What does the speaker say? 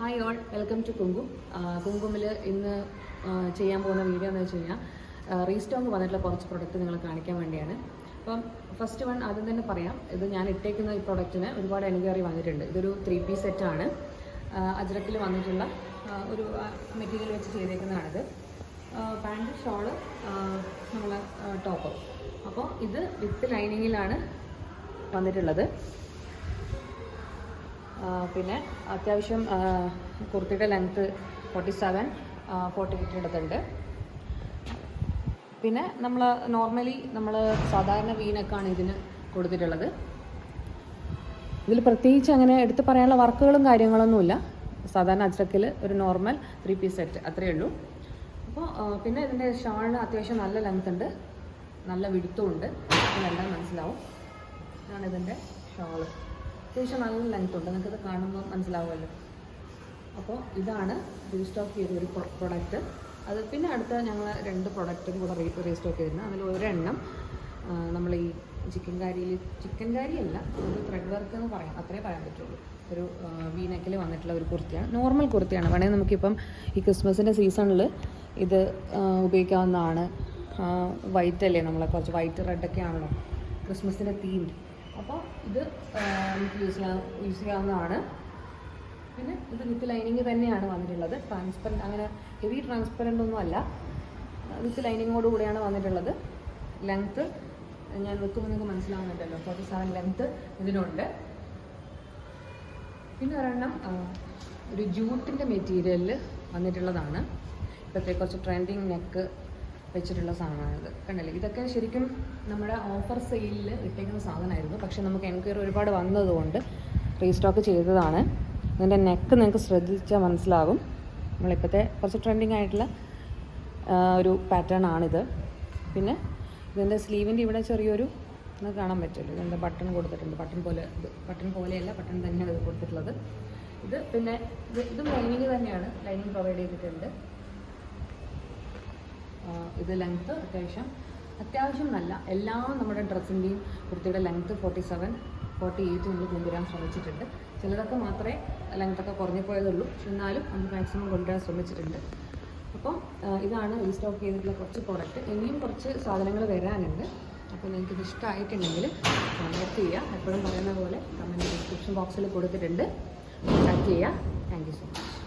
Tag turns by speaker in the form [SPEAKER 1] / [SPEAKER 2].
[SPEAKER 1] Hi all welcome to Kunkum കുങ്കുമിൽ ഇന്ന് ചെയ്യാൻ പോകുന്ന വീഡിയോ എന്ന് വെച്ച് കഴിഞ്ഞാൽ റീസ്റ്റോക്ക് വന്നിട്ടുള്ള കുറച്ച് പ്രൊഡക്റ്റ് നിങ്ങളെ കാണിക്കാൻ വേണ്ടിയാണ്. അപ്പം ഫസ്റ്റ് വൺ ആദ്യം തന്നെ പറയാം. ഇത് ഞാൻ ഇട്ടേക്കുന്ന ഈ പ്രൊഡക്റ്റിന് ഒരുപാട് എൻക്വയറി വന്നിട്ടുണ്ട്. ഇതൊരു ത്രീ പീസ് സെറ്റാണ് അജ്രക്കിൽ വന്നിട്ടുള്ള ഒരു മെറ്റീരിയൽ വെച്ച് ചെയ്തേക്കുന്നതാണിത്. പാന്റ് ഷോൾ നമ്മൾ ടോപ്പ് അപ്പോൾ ഇത് വിത്ത് ലൈനിങ്ങിലാണ് വന്നിട്ടുള്ളത്. പിന്നെ അത്യാവശ്യം കുർത്തിയുടെ length forty seven forty eight എടുത്തുണ്ട് പിന്നെ നമ്മൾ നോർമലി നമ്മൾ സാധാരണ വീനൊക്കെയാണ് ഇതിന് കൊടുത്തിട്ടുള്ളത്. ഇതിൽ പ്രത്യേകിച്ച് അങ്ങനെ എടുത്തു പറയാനുള്ള വർക്കുകളും കാര്യങ്ങളൊന്നുമില്ല. സാധാരണ അജ്രക്കിൽ ഒരു നോർമൽ ത്രീ പീസ് സെറ്റ് അത്രയേ ഉള്ളൂ. അപ്പോൾ പിന്നെ ഇതിന്റെ ഷാളിന് അത്യാവശ്യം നല്ല ലെങ്ത് ഉണ്ട്. നല്ല വിടുത്തും ഉണ്ട്. മനസ്സിലാവും. ഇതാണ് ഇതിന്റെ ഷാൾ. അത്യാവശ്യം നല്ല ലെങ്ത് ഉണ്ട്. നിങ്ങൾക്കത് കാണുമ്പോൾ മനസ്സിലാവുമല്ലോ. അപ്പോൾ ഇതാണ് റീസ്റ്റോക്ക് ചെയ്ത ഒരു പ്രൊഡക്റ്റ് അത് പിന്നെ അടുത്ത ഞങ്ങൾ രണ്ട് പ്രൊഡക്റ്റും കൂടെ റീ റീസ്റ്റോക്ക് ചെയ്തിരുന്നു. അതിൽ ഒരെണ്ണം നമ്മൾ ഈ ചിക്കൻ കാരിയിൽ ചിക്കൻ കാരി അല്ല ഒരു ത്രെഡ് വർക്ക് എന്ന് പറയാം. അത്രേ പറയാൻ പറ്റുള്ളൂ. ഒരു വീനക്കിൽ വന്നിട്ടുള്ള ഒരു കുർത്തിയാണ്. നോർമൽ കുർത്തിയാണ്. വേണമെങ്കിൽ നമുക്കിപ്പം ഈ ക്രിസ്മസിന്റെ സീസണിൽ ഇത് ഉപയോഗിക്കാവുന്നതാണ്. വൈറ്റ് അല്ലേ നമ്മളെ കുറച്ച് വൈറ്റ് റെഡൊക്കെ ആണല്ലോ. ക്രിസ്മസിന്റെ തീംഡ് അപ്പോൾ ഇത് നമുക്ക് യൂസ് ചെയ്യാൻ യൂസ് ചെയ്യാവുന്നതാണ്. പിന്നെ ഇത് വിത്ത് ലൈനിങ് തന്നെയാണ് വന്നിട്ടുള്ളത്. ട്രാൻസ്പെറന്റ് അങ്ങനെ ഹെവി ട്രാൻസ്പെറന്റ് ഒന്നും അല്ല. വിത്ത് ലൈനിങ്ങോട് കൂടിയാണ് വന്നിട്ടുള്ളത്. ലെങ്ത്ത് ഞാൻ വെക്കുമ്പോൾ നിങ്ങൾക്ക് മനസ്സിലാവുന്നുണ്ടല്ലോ. ഫോർട്ടി സെവൻ ലെങ്ത്ത് ഇതിനുണ്ട്. പിന്നെ ഒരെണ്ണം ഒരു ജൂട്ടിന്റെ മെറ്റീരിയലിൽ വന്നിട്ടുള്ളതാണ്. ഇപ്പോഴത്തെ കുറച്ച് ട്രെൻഡിങ് നെക്ക് വെച്ചിട്ടുള്ള സാധനമാണിത്. കണ്ടല്ലേ? ഇതൊക്കെ ശരിക്കും നമ്മുടെ ഓഫർ സെയിലിൽ ഇട്ടേക്കുന്ന സാധനമായിരുന്നു. പക്ഷേ നമുക്ക് എൻക്വയറി ഒരുപാട് വന്നതുകൊണ്ട് റീസ്റ്റോക്ക് ചെയ്തതാണ്. ഇതിന്റെ നെക്ക് നിങ്ങൾക്ക് ശ്രദ്ധിച്ചാൽ മനസ്സിലാകും. നമ്മളിപ്പോഴത്തെ കുറച്ച് ട്രെൻഡിങ് ആയിട്ടുള്ള ഒരു പാറ്റേൺ ആണിത്. പിന്നെ ഇതിന്റെ സ്ലീവിന്റെ ഇവിടെ ചെറിയൊരു നിങ്ങൾക്ക് കാണാൻ പറ്റുമല്ലോ ഇതിന്റെ ബട്ടൺ കൊടുത്തിട്ടുണ്ട്. ബട്ടൺ പോലെ ഇത് ബട്ടൺ പോലെയല്ല ബട്ടൺ തന്നെയാണ് ഇത് കൊടുത്തിട്ടുള്ളത്. ഇത് പിന്നെ ഇത് ഇതും ലൈനിങ് തന്നെയാണ്. ലൈനിങ് പ്രൊവൈഡ് ചെയ്തിട്ടുണ്ട്. ഇത് ലെങ്ത്ത് അത്യാവശ്യം അത്യാവശ്യം നല്ല എല്ലാ നമ്മുടെ ഡ്രസ്സിന്റെയും കുർത്തിയുടെ length forty seven forty eight നമ്മൾ കൊണ്ടുവരാൻ ശ്രമിച്ചിട്ടുണ്ട്. ചിലതൊക്കെ മാത്രമേ ലെങ്ത്തൊക്കെ കുറഞ്ഞു പോയതുള്ളൂ. പക്ഷെ എന്നാലും നമ്മൾ മാക്സിമം കൊണ്ടുവരാൻ ശ്രമിച്ചിട്ടുണ്ട്. അപ്പം ഇതാണ് റീസ്റ്റോക്ക് ചെയ്തിട്ടുള്ള കുറച്ച് പ്രോഡക്റ്റ് ഇനിയും കുറച്ച് സാധനങ്ങൾ വരാനുണ്ട്. അപ്പോൾ നിങ്ങൾക്ക് ഇഷ്ടമായിട്ടുണ്ടെങ്കിൽ കോൺടാക്ട് ചെയ്യുക എപ്പോഴും പറയുന്ന പോലെ കമന്റ് ഡിസ്ക്രിപ്ഷൻ ബോക്സിൽ കൊടുത്തിട്ടുണ്ട്. കോൺടാക്ട് ചെയ്യുക താങ്ക് യു സോ മച്ച്